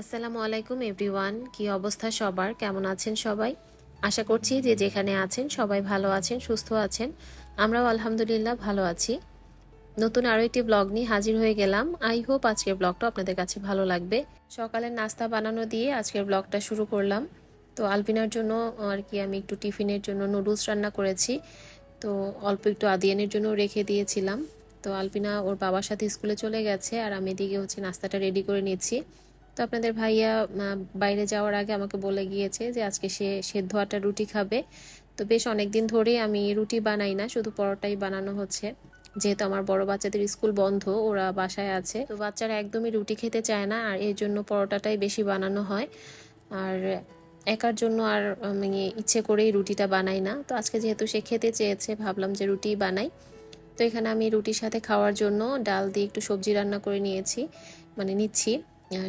আসসালামু আলাইকুম এভরিওয়ান, কি অবস্থা সবার? কেমন আছেন সবাই? আশা করছি যে যেখানে আছেন সবাই ভালো আছেন, সুস্থ আছেন। আমরাও আলহামদুলিল্লাহ ভালো আছি। নতুন আরও একটি ব্লগ নিয়ে হাজির হয়ে গেলাম। আই হোপ আজকের ব্লগটা আপনাদের কাছে ভালো লাগবে। সকালের নাস্তা বানানো দিয়ে আজকের ব্লগটা শুরু করলাম। তো আলপিনার জন্য আর কি আমি একটু টিফিনের জন্য নুডলস রান্না করেছি। তো অল্প একটু আদিয়ানের জন্য রেখে দিয়েছিলাম। তো আলপিনা ওর বাবার সাথে স্কুলে চলে গেছে আর আমি এদিকে হচ্ছে নাস্তাটা রেডি করে নিচ্ছি। তো আপনাদের ভাইয়া বাইরে যাওয়ার আগে আমাকে বলে গিয়েছে যে আজকে সে সেদ্ধ আটা রুটি খাবে। তো বেশ অনেক দিন ধরেই আমি রুটি বানাই না, শুধু পরোটাই বানানো হচ্ছে। যেহেতু আমার বড় বাচ্চাদের স্কুল বন্ধ, ওরা বাসায় আছে। তো বাচ্চারা একদমই রুটি খেতে চায় না, আর এর জন্য পরোটাটাই বেশি বানানো হয়। আর একার জন্য আর, আমি ইচ্ছে করেই রুটিটা বানাই না। তো আজকে যেহেতু সে খেতে চেয়েছে, ভাবলাম যে রুটি বানাই। তো এখানে আমি রুটির সাথে খাওয়ার জন্য ডাল দিয়ে একটু সবজি রান্না করে নিয়েছি মানে নিচ্ছি।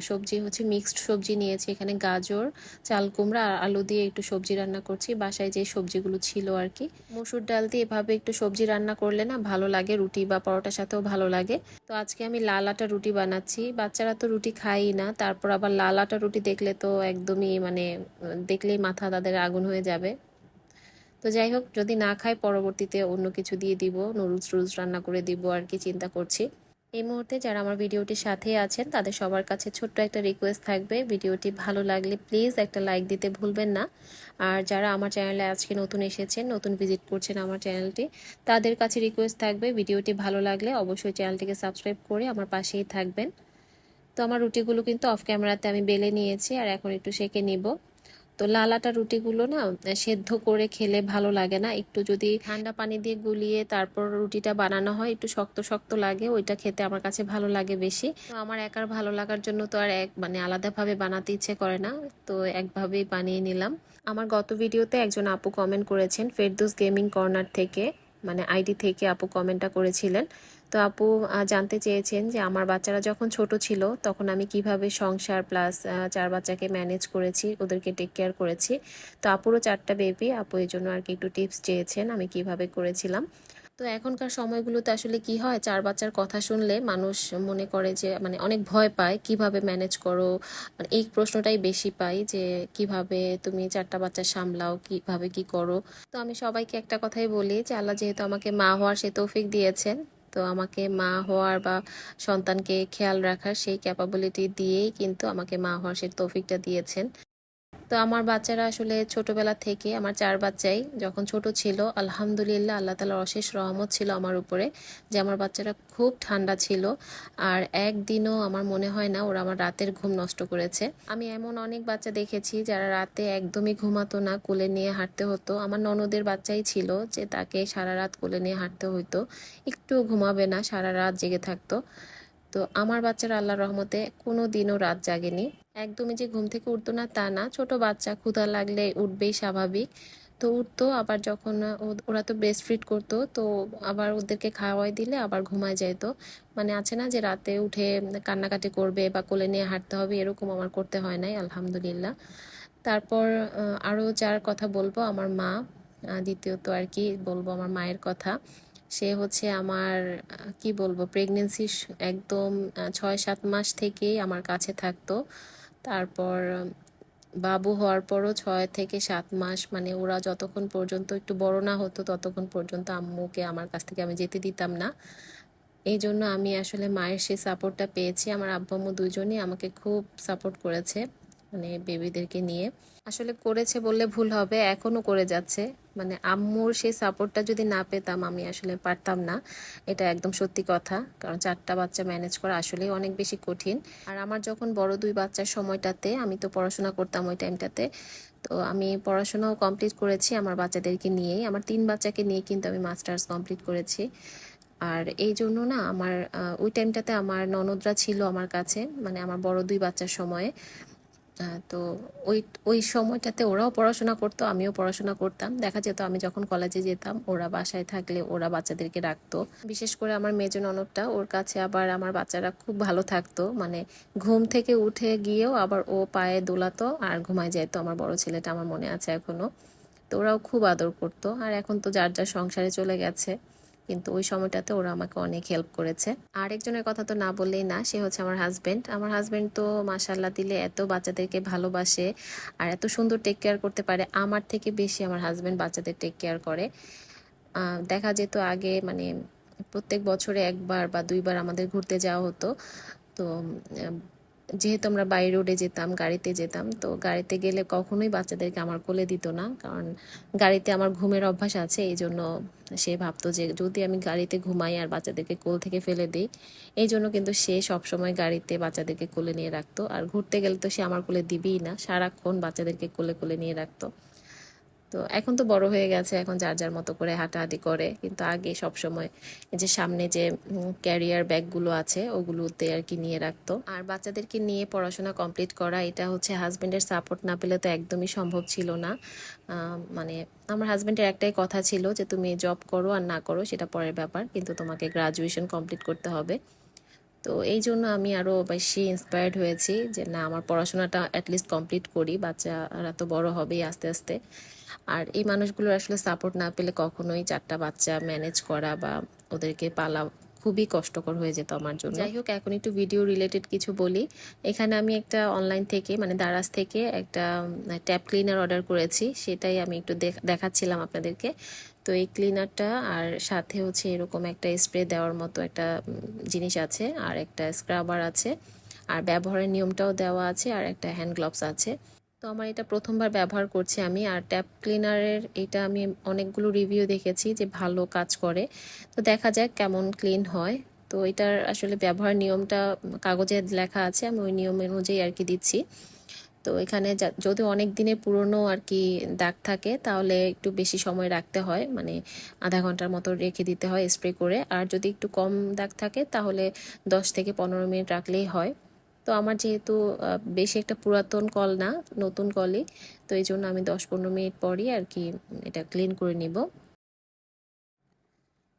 সবজি হচ্ছে মিক্সড সবজি নিয়েছি। এখানে গাজর, চাল কুমড়া আর আলু দিয়ে একটু সবজি রান্না করছি। বাসায় যে সবজিগুলো ছিল আর কি মসুর ডাল দিয়ে এভাবে একটু সবজি রান্না করলে না ভালো লাগে, রুটি বা পরোটার সাথেও ভালো লাগে। তো আজকে আমি লাল আটা রুটি বানাচ্ছি। বাচ্চারা তো রুটি খাই না, তারপর আবার লাল আটা রুটি দেখলে তো একদমই মানে দেখলেই মাথা তাদের আগুন হয়ে যাবে। তো যাই হোক, যদি না খায় পরবর্তীতে অন্য কিছু দিয়ে দিব নুডলস টুডলস রান্না করে দিব আর কি চিন্তা করছি। এই মুহূর্তে যারা আমার ভিডিওটির সাথে আছেন, তাদের সবার কাছে ছোট্ট একটা রিকোয়েস্ট থাকবে। ভিডিওটি ভালো লাগলে প্লিজ একটা লাইক দিতে ভুলবেন না। আর যারা আমার চ্যানেলে আজকে নতুন এসেছেন, নতুন ভিজিট করছেন আমার চ্যানেলটি তাদের কাছে রিকোয়েস্ট থাকবে। ভিডিওটি ভালো লাগলে অবশ্যই চ্যানেলটিকে সাবস্ক্রাইব করে আমার পাশেই থাকবেন। তো আমার রুটিগুলো কিন্তু অফ ক্যামেরাতে আমি বেলে নিয়েছি, আর এখন একটু সেঁকে নিব। তো লালাটা রুটিগুলো না সেদ্ধ করে খেলে ভালো লাগে না। একটু যদি ঠান্ডা পানি দিয়ে গুলিয়ে তারপর রুটিটা বানানো হয়, একটু শক্ত শক্ত লাগে, ওইটা খেতে আমার কাছে ভালো লাগে বেশি। তো আমার একার ভালো লাগার জন্য তো আর এক মানে আলাদাভাবে বানাতে ইচ্ছে করে না, তো একভাবেই বানিয়ে নিলাম। আমার গত ভিডিওতে একজন আপু কমেন্ট করেছেন ফেরদুস গেমিং কর্নার থেকে মানে আইডি থেকে আপু কমেন্টটা করেছিলেন। তো আপু জানতে চেয়েছেন যে আমার বাচ্চারা যখন ছোট ছিল তখন আমি কীভাবে সংসার প্লাস চার বাচ্চাকে ম্যানেজ করেছি, ওদেরকে টেক কেয়ার করেছি। তো আপুরও চারটা বেবি আপু এই জন্য আর কি একটু টিপস চেয়েছেন আমি কীভাবে করেছিলাম। তো এখনকার সময়গুলোতে আসলে কি হয়, চার বাচ্চার কথা শুনলে মানুষ মনে করে যে মানে অনেক ভয় পায়, কীভাবে ম্যানেজ করো? মানে এই প্রশ্নটাই বেশি পাই যে, কীভাবে তুমি চারটা বাচ্চা সামলাও, কীভাবে কি করো? তো আমি সবাইকে একটা কথাই বলি যে, আল্লাহ যেহেতু আমাকে মা হওয়ার সে তৌফিক দিয়েছেন। তো আমাকে মা হওয়ার বা সন্তানকে খেয়াল রাখার সেই ক্যাপাবিলিটি দিয়েই কিন্তু আমাকে মা হওয়ার সেই তৌফিকটা দিয়েছেন। তো আমার বাচ্চারা আসলে ছোটবেলা থেকে, আমার চার বাচ্চাই, যখন ছোট ছিল, আলহামদুলিল্লাহ আল্লাহ তালার অশেষ রহমত ছিল আমার উপরে, যে আমার বাচ্চারা খুব ঠান্ডা ছিল। আর একদিনও আমার মনে হয় না, ওরা আমার রাতের ঘুম নষ্ট করেছে। আমি এমন অনেক বাচ্চা দেখেছি, যারা রাতে একদমই ঘুমাতো না, কোলে নিয়ে হাঁটতে হতো। আমার ননদের বাচ্চাই ছিল যে তাকে সারা রাত কোলে নিয়ে হাঁটতে হতো একটু ঘুমাবে না, সারা রাত জেগে থাকতো। তো আমার বাচ্চারা আল্লাহর রহমতে কোনো দিনও রাত জাগেনি। একদমই যে ঘুম থেকে উঠতো না তা না। ছোট বাচ্চা, ক্ষুধা লাগলে উঠবেই স্বাভাবিক। তো উঠতো, আবার যখন ওরা তো ব্রেস্ট ফিট করতো, তো আবার ওদেরকে খাওয়াই দিলে আবার ঘুমায় যেত। মানে আছে না যে রাতে উঠে কান্নাকাটি করবে বা কোলে নিয়ে হাঁটতে হবে, এরকম আমার করতে হয় নাই, আলহামদুলিল্লাহ। তারপর আরও যার কথা বলব, আমার মা দ্বিতীয়ত আর কি বলব আমার মায়ের কথা। সে হচ্ছে আমার কি বলব প্রেগনেন্সি একদম ছয় সাত মাস থেকেই আমার কাছে থাকতো। তারপর বাবু হওয়ার পরও ছয় থেকে সাত মাস মানে ওরা যতক্ষণ পর্যন্ত একটু বড় না হতো, ততক্ষণ পর্যন্ত আম্মুকে আমার কাছ থেকে আমি যেতে দিতাম না। এই জন্য আমি আসলে মায়ের সেই সাপোর্টটা পেয়েছি। আমার আব্বু আম্মু দুজনই আমাকে খুব সাপোর্ট করেছে। মানে বেবিদেরকে নিয়ে। আসলে করেছে বললে ভুল হবে, এখনও করে যাচ্ছে। মানে আম্মুর সেই সাপোর্টটা যদি না পেতাম, আমি আসলে পারতাম না। এটা একদম সত্যি কথা, কারণ চারটা বাচ্চা ম্যানেজ করা আসলেই অনেক বেশি কঠিন। আর আমার যখন বড় দুই বাচ্চার সময়টাতে, আমি তো পড়াশোনা করতাম ওই টাইমটাতে, তো আমি পড়াশোনাও কমপ্লিট করেছি আমার বাচ্চাদেরকে নিয়েই। আমার তিন বাচ্চাকে নিয়ে কিন্তু আমি মাস্টার্স কমপ্লিট করেছি। আর এই জন্য না আমার ওই টাইমটাতে আমার ননদরা ছিল আমার কাছে মানে আমার বড় দুই বাচ্চার সময়ে। তো ওই ওই সময়টাতে ওরাও পড়াশোনা করতো, আমিও পড়াশোনা করতাম। দেখা যেত আমি যখন কলেজে যেতাম, ওরা বাসায় থাকলে ওরা বাচ্চাদেরকে রাখতো বিশেষ করে আমার মেজ ননদটা, ওর কাছে আবার আমার বাচ্চারা খুব ভালো থাকতো। মানে ঘুম থেকে উঠে গিয়েও আবার ও পায়ে দোলাতো আর ঘুমায় যেত আমার বড় ছেলেটা আমার মনে আছে এখনও। তো ওরাও খুব আদর করতো। আর এখন তো যার যার সংসারে চলে গেছে। কিন্তু ওই সময়টাতে ওরা আমাকে অনেক হেল্প করেছে। আরেকজনের কথা তো না বললেই না, সে হচ্ছে আমার হাজব্যান্ড আমার হাজব্যান্ড তো মাসাল্লাহ দিলে এত বাচ্চাদেরকে ভালোবাসে আর এত সুন্দর টেক কেয়ার করতে পারে, আমার থেকে বেশি আমার হাজব্যান্ড বাচ্চাদের টেক কেয়ার করে। দেখা যেত আগে মানে প্রত্যেক বছরে একবার বা দুইবার আমাদের ঘুরতে যাওয়া হতো। তো যেহেতু আমরা বাই রোডে যেতাম, গাড়িতে যেতাম, তো গাড়িতে গেলে কখনোই বাচ্চাদেরকে আমার কোলে দিত না। কারণ গাড়িতে আমার ঘুমের অভ্যাস আছে, এই জন্য সে ভাবতো যে যদি আমি গাড়িতে ঘুমাই আর বাচ্চাদেরকে কোল থেকে ফেলে দিই, এই জন্য কিন্তু সে সবসময় গাড়িতে বাচ্চাদেরকে কোলে নিয়ে রাখতো। আর ঘুরতে গেলে তো সে আমার কোলে দিবেই না, সারাক্ষণ বাচ্চাদেরকে কোলে কোলে নিয়ে রাখতো। তো এখন তো বড় হয়ে গেছে, এখন যার যার মতো করে হাঁটাহাঁটি করে। কিন্তু আগে সব সময় যে সামনে যে ক্যারিয়ার ব্যাগগুলো আছে, ওগুলোতে আর কি নিয়ে রাখতো। আর বাচ্চাদেরকে নিয়ে পড়াশোনা কমপ্লিট করা, এটা হচ্ছে হাজব্যান্ডের সাপোর্ট না পেলে তো একদমই সম্ভব ছিল না। মানে আমার হাজব্যান্ডের একটাই কথা ছিল যে, তুমি জব করো আর না করো, সেটা পরের ব্যাপার, কিন্তু তোমাকে গ্রাজুয়েশন কমপ্লিট করতে হবে। তো এই জন্য আমি আরও বেশি ইন্সপায়ার্ড হয়েছি যে, না, আমার পড়াশোনাটা অ্যাটলিস্ট কমপ্লিট করি। বাচ্চারা তো বড় হবেই আস্তে আস্তে। আর এই মানুষগুলোর আসলে সাপোর্ট না পেলে কখনোই চারটা বাচ্চা ম্যানেজ করা বা ওদেরকে পালা খুবই কষ্টকর হয়ে যেত আমার জন্য। যাই হোক, এখন একটু ভিডিও রিলেটেড কিছু বলি। এখানে আমি একটা অনলাইন থেকে মানে দারাজ থেকে একটা ট্যাপ ক্লিনার অর্ডার করেছি। সেটাই আমি একটু দেখ- দেখাচ্ছিলাম আপনাদেরকে। তো এই ক্লিনারটা আর সাথে হচ্ছে এরকম একটা স্প্রে দেওয়ার মতো একটা জিনিস আছে আর একটা স্ক্রাবার আছে। আর ব্যবহারের নিয়মটাও দেওয়া আছে আর একটা হ্যান্ড গ্লাভস আছে। তো আমার এটা প্রথমবার ব্যবহার করছি আমি, আর ট্যাপ ক্লিনারের এটা আমি অনেকগুলো রিভিউ দেখেছি যে ভালো কাজ করে। তো দেখা যাক কেমন ক্লিন হয়। তো এটার আসলে ব্যবহার নিয়মটা কাগজে লেখা আছে, আমি ওই নিয়ম অনুযায়ী আর কি দিচ্ছি। তো এখানে যদি অনেক দিনের পুরনো আর কি দাগ থাকে, তাহলে একটু বেশি সময় রাখতে হয়। মানে আধা ঘণ্টার মতো রেখে দিতে হয় স্প্রে করে। আর যদি একটু কম দাগ থাকে, তাহলে দশ থেকে পনেরো মিনিট রাখলেই হয়। তো আমার যেহেতু বেশি একটা পুরাতন কল না, নতুন কলই, তো এই জন্য আমি দশ পনেরো মিনিট পরই আর কি এটা ক্লিন করে নিব।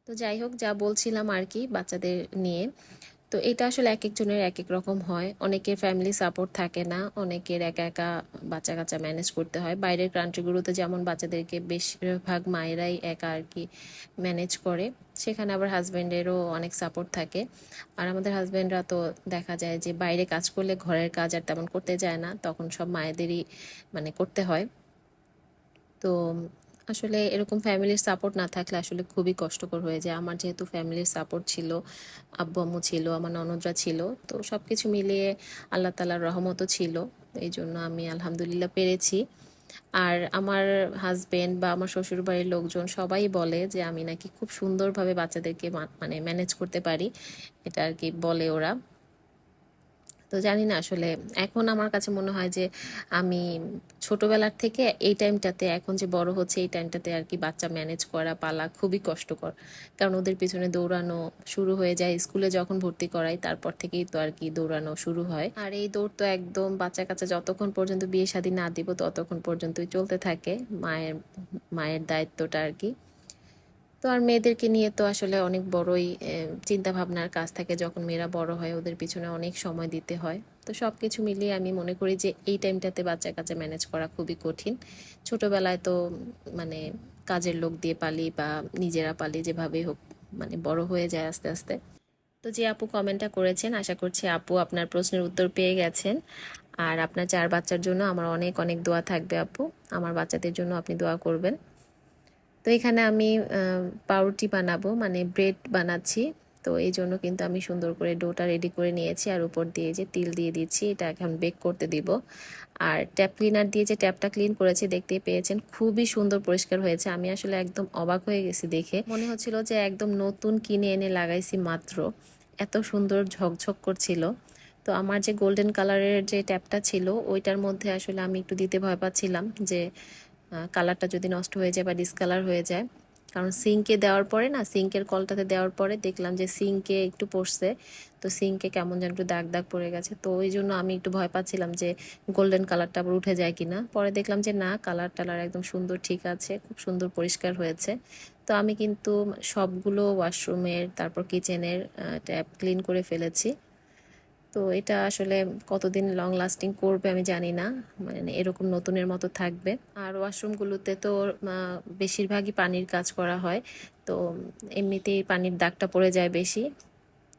তো যাই হোক, যা বলছিলাম আর কি বাচ্চাদের নিয়ে। তো এটা আসলে এক একজনের এক এক রকম হয়। অনেকের ফ্যামিলি সাপোর্ট থাকে না, অনেকের একা একা বাচ্চা কাচ্চা ম্যানেজ করতে হয়। বাইরের কান্ট্রিগুলোতে যেমন বাচ্চাদেরকে বেশিরভাগ মায়েরাই একা আর কি ম্যানেজ করে, সেখানে আবার হাজব্যান্ডেরও অনেক সাপোর্ট থাকে। আর আমাদের হাজব্যান্ডরা তো দেখা যায় যে বাইরে কাজ করলে ঘরের কাজ আর তেমন করতে যায় না, তখন সব মায়েদেরই মানে করতে হয়। তো আসলে এরকম ফ্যামিলির সাপোর্ট না থাকলে আসলে খুবই কষ্টকর হয়ে যায়। আমার যেহেতু ফ্যামিলির সাপোর্ট ছিল, আব্বু আম্মু ছিল, আমার ননদরা ছিল, তো সব কিছু মিলিয়ে আল্লাহ তালার রহমতও ছিল এই জন্য আমি আলহামদুলিল্লাহ পেরেছি। আর আমার হাজবেন্ড বা আমার শ্বশুর বাড়ির লোকজন সবাই বলে যে, আমি নাকি খুব সুন্দরভাবে বাচ্চাদেরকে মানে ম্যানেজ করতে পারি। এটা আর কি বলে ওরা। তো জানি না, আসলে এখন আমার কাছে মনে হয় যে আমি ছোটবেলার থেকে এই টাইমটাতে এখন যে বড় হচ্ছে এই টাইমটাতে আর কি বাচ্চা ম্যানেজ করা পালা খুবই কষ্টকর। কারণ ওদের পিছনে দৌড়ানো শুরু হয়ে যায়, স্কুলে যখন ভর্তি করাই তারপর থেকেই তো আর কি দৌড়ানো শুরু হয়। আর এই দৌড় তো একদম বাচ্চা কাচ্চা যতক্ষণ পর্যন্ত বিয়ে শাদী না দিব, ততক্ষণ পর্যন্তই চলতে থাকে, মায়ের মায়ের দায়িত্বটা আর কি। তো আর মেয়েদেরকে নিয়ে তো আসলে অনেক বড়ই চিন্তা ভাবনার কাজ থাকে যখন মেয়েরা বড় হয়, ওদের পিছনে অনেক সময় দিতে হয়। তো সব কিছু মিলিয়ে আমি মনে করি যে এই টাইমটাতে বাচ্চা কাচ্চা ম্যানেজ করা খুবই কঠিন। ছোটবেলায় তো মানে কাজের লোক দিয়ে পালি বা নিজেরা পালি যেভাবেই হোক মানে বড় হয়ে যায় আস্তে আস্তে। তো যে আপু কমেন্টটা করেছেন, আশা করছি আপু আপনার প্রশ্নের উত্তর পেয়ে গেছেন। আর আপনার চার বাচ্চার জন্য আমার অনেক অনেক দোয়া থাকবে আপু। আমার বাচ্চাদের জন্য আপনি দোয়া করবেন। তো এখানে আমি পাউরুটি বানাবো মানে ব্রেড বানাচ্ছি। তো এই জন্য কিন্তু আমি সুন্দর করে ডোটা রেডি করে নিয়েছি আর উপর দিয়ে যে তিল দিয়ে দিচ্ছি, এটা এখন বেক করতে দিব। আর ট্যাপ ক্লিনার দিয়ে যে ট্যাপটা ক্লিন করেছি দেখতে পেয়েছেন, খুবই সুন্দর পরিষ্কার হয়েছে। আমি আসলে একদম অবাক হয়ে গেছি দেখে। মনে হচ্ছিল যে একদম নতুন কিনে এনে লাগাইছি মাত্র। এত সুন্দর ঝকঝক করছিল। তো আমার যে গোল্ডেন কালারের যে ট্যাপটা ছিল, ওইটার মধ্যে আসলে আমি একটু দিতে ভয় পাচ্ছিলাম যে কালারটা যদি নষ্ট হয়ে যায় বা ডিসকালার হয়ে যায়, কারণ সিঙ্কে দেওয়ার পরে না সিঙ্কের কলটাতে দেওয়ার পরে দেখলাম যে সিঙ্কে একটু পড়ছে, তো সিঙ্কে কেমন যেন একটু দাগ দাগ পড়ে গেছে, তো ওই জন্য আমি একটু ভয় পাচ্ছিলাম যে গোল্ডেন কালারটা আবার উঠে যায় কিনা। পরে দেখলাম যে না কালার টালার একদম সুন্দর ঠিক আছে, খুব সুন্দর পরিষ্কার হয়েছে। তো আমি কিন্তু সবগুলো ওয়াশরুমের তারপর কিচেনের ট্যাপ ক্লিন করে ফেলেছি। তো এটা আসলে কতদিন লং লাস্টিং করবে আমি জানি না। মানে এরকম নতুনের মতো থাকবে। আর ওয়াশরুমগুলোতে তো বেশিরভাগই পানির কাজ করা হয়। তো এমনিতেই পানির দাগটা পড়ে যায় বেশি।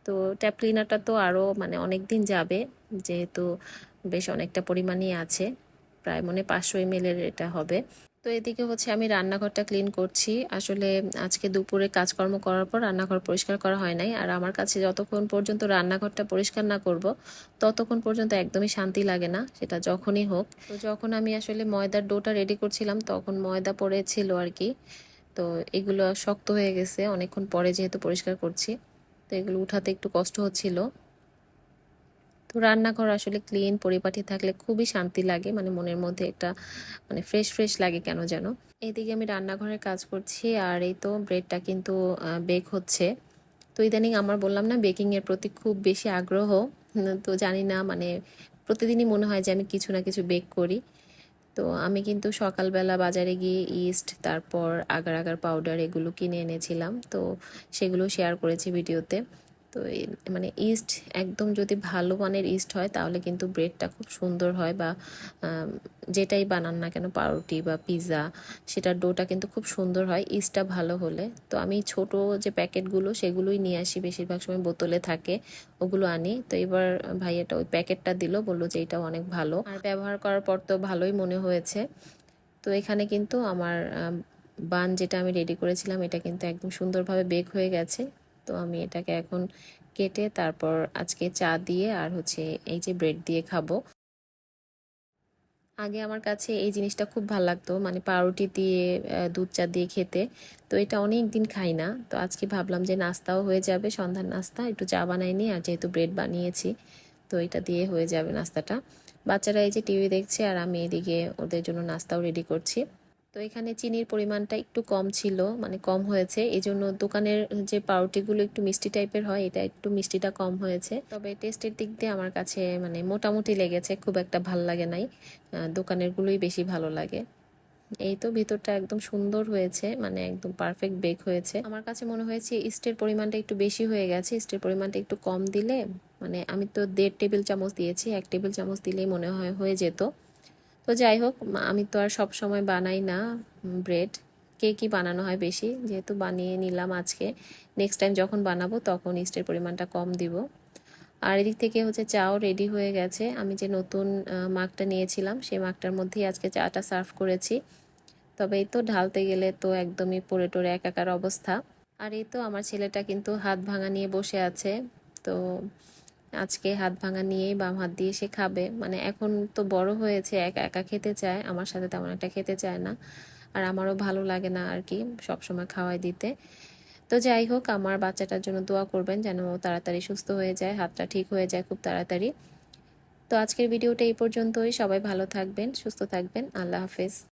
তো ট্যাপ ক্লিনারটা তো আরও মানে অনেক দিন যাবে। যেহেতু বেশ অনেকটা পরিমাণই আছে। প্রায় মনে পাঁচশো এম এটা হবে। তো এদিকে হচ্ছে আমি রান্নাঘরটা ক্লিন করছি। আসলে আজকে দুপুরে কাজকর্ম করার পর রান্নাঘর পরিষ্কার করা হয় নাই। আর আমার কাছে যতক্ষণ পর্যন্ত রান্নাঘরটা পরিষ্কার না করব, ততক্ষণ পর্যন্ত একদমই শান্তি লাগে না, সেটা যখনই হোক। তো যখন আমি আসলে ময়দার ডোটা রেডি করছিলাম, তখন ময়দা পড়েছিল আর কি। তো এগুলো শক্ত হয়ে গেছে, অনেকক্ষণ পরে যেহেতু পরিষ্কার করছি, তো এগুলো উঠাতে একটু কষ্ট হচ্ছিল। তো রান্নাঘর আসলে ক্লিন পরিপাটি থাকলে খুবই শান্তি লাগে মানে মনের মধ্যে একটা মানে ফ্রেশ ফ্রেশ লাগে কেন যেন। এইদিকে আমি রান্নাঘরের কাজ করছি আর এই তো ব্রেডটা কিন্তু বেক হচ্ছে। তো ইদানিং আমার বললাম না বেকিংয়ের প্রতি খুব বেশি আগ্রহ তো জানি না মানে প্রতিদিনই মনে হয় যে আমি কিছু না কিছু বেক করি। তো আমি কিন্তু সকালবেলা বাজারে গিয়ে ইস্ট তারপর আগার আগার পাউডার এগুলো কিনে এনেছিলাম, তো সেগুলো শেয়ার করেছি ভিডিওতে তো মানে ইস্ট একদম যদি ভালো মানের ইস্ট হয়, তাহলে কিন্তু ব্রেডটা খুব সুন্দর হয় বা যেটাই বানান না কেন, পাউরুটি বা পিৎজা সেটার ডোটা কিন্তু খুব সুন্দর হয়, ইস্টটা ভালো হলে। তো আমি ছোট যে প্যাকেটগুলো, সেগুলোই নিয়ে আসি, বেশিরভাগ সময় বোতলে থাকে, ওগুলো আনি। তো এবার ভাইয়াটা ওই প্যাকেটটা দিল, বলল যে এটাও অনেক ভালো। আর ব্যবহার করার পর তো ভালোই মনে হয়েছে। তো এখানে কিন্তু আমার বান যেটা আমি রেডি করেছিলাম, এটা কিন্তু একদম সুন্দরভাবে বেক হয়ে গেছে। তো আমি এটাকে এখন কেটে তারপর আজকে চা দিয়ে আর হচ্ছে এই যে ব্রেড দিয়ে খাব। আগে আমার কাছে এই জিনিসটা খুব ভালো লাগতো মানে পাউরুটি দিয়ে দুধ চা দিয়ে খেতে। তো এটা অনেক দিন খাই না, তো আজকে ভাবলাম যে নাস্তাও হয়ে যাবে, সন্ধ্যার নাস্তা, একটু চা বানাইনি আর যেহেতু ব্রেড বানিয়েছি, তো এটা দিয়ে হয়ে যাবে নাস্তাটা। বাচ্চারা এই যে টিভি দেখছে, আর আমি এদিকে ওদের জন্য নাস্তাও রেডি করছি। তো এখানে চিনির পরিমাণটা একটু কম ছিল মানে কম হয়েছে। এই জন্য দোকানের যে পাউরুটিগুলো একটু মিষ্টি টাইপের হয়, এটা একটু মিষ্টিটা কম হয়েছে। তবে টেস্টের দিক দিয়ে আমার কাছে মানে মোটামুটি লেগেছে, খুব একটা ভালো লাগে নাই। দোকানেরগুলোই বেশি ভালো লাগে। এই তো ভিতরটা একদম সুন্দর হয়েছে মানে একদম পারফেক্ট বেক হয়েছে। আমার কাছে মনে হয়েছে ইস্টের পরিমাণটা একটু বেশি হয়ে গেছে, ইস্টের পরিমাণটা একটু কম দিলে মানে আমি তো দেড় টেবিল চামচ দিয়েছি, এক টেবিল চামচ দিলেই মনে হয় হয়ে যেত। তো যাই হোক আমি তো আর সব সময় বানাই না ব্রেড কে কেকই বানানো হয় বেশি? যেহেতু বানিয়ে নিলাম আজকে। নেক্সট টাইম যখন বানাবো তখন ইস্টের পরিমাণটা কম দিব। আর এদিক থেকে হচ্ছে চাও রেডি হয়ে গেছে। আমি যে নতুন মাগটা নিয়েছিলাম, সেই মাগটার মধ্যেই আজকে চাটা সার্ভ করেছি। তবে এই তো ঢালতে গেলে তো একদমই পড়ে টোরে একাকার অবস্থা। আর এই তো আমার ছেলেটা কিন্তু হাত ভাঙা নিয়ে বসে আছে। তো আজকে হাত ভাঙা নিয়েই বাম হাত দিয়ে সে খাবে। মানে এখন তো বড় হয়েছে, একা একা খেতে চায়, আমার সাথে তেমন একটা খেতে চায় না। আর আমারও ভালো লাগে না আর কি সবসময় খাওয়াই দিতে। তো যাই হোক, আমার বাচ্চাটার জন্য দোয়া করবেন যেন ও তাড়াতাড়ি সুস্থ হয়ে যায়, হাতটা ঠিক হয়ে যায় খুব তাড়াতাড়ি। তো আজকের ভিডিওটা এই পর্যন্তই। সবাই ভালো থাকবেন, সুস্থ থাকবেন। আল্লাহ হাফেজ।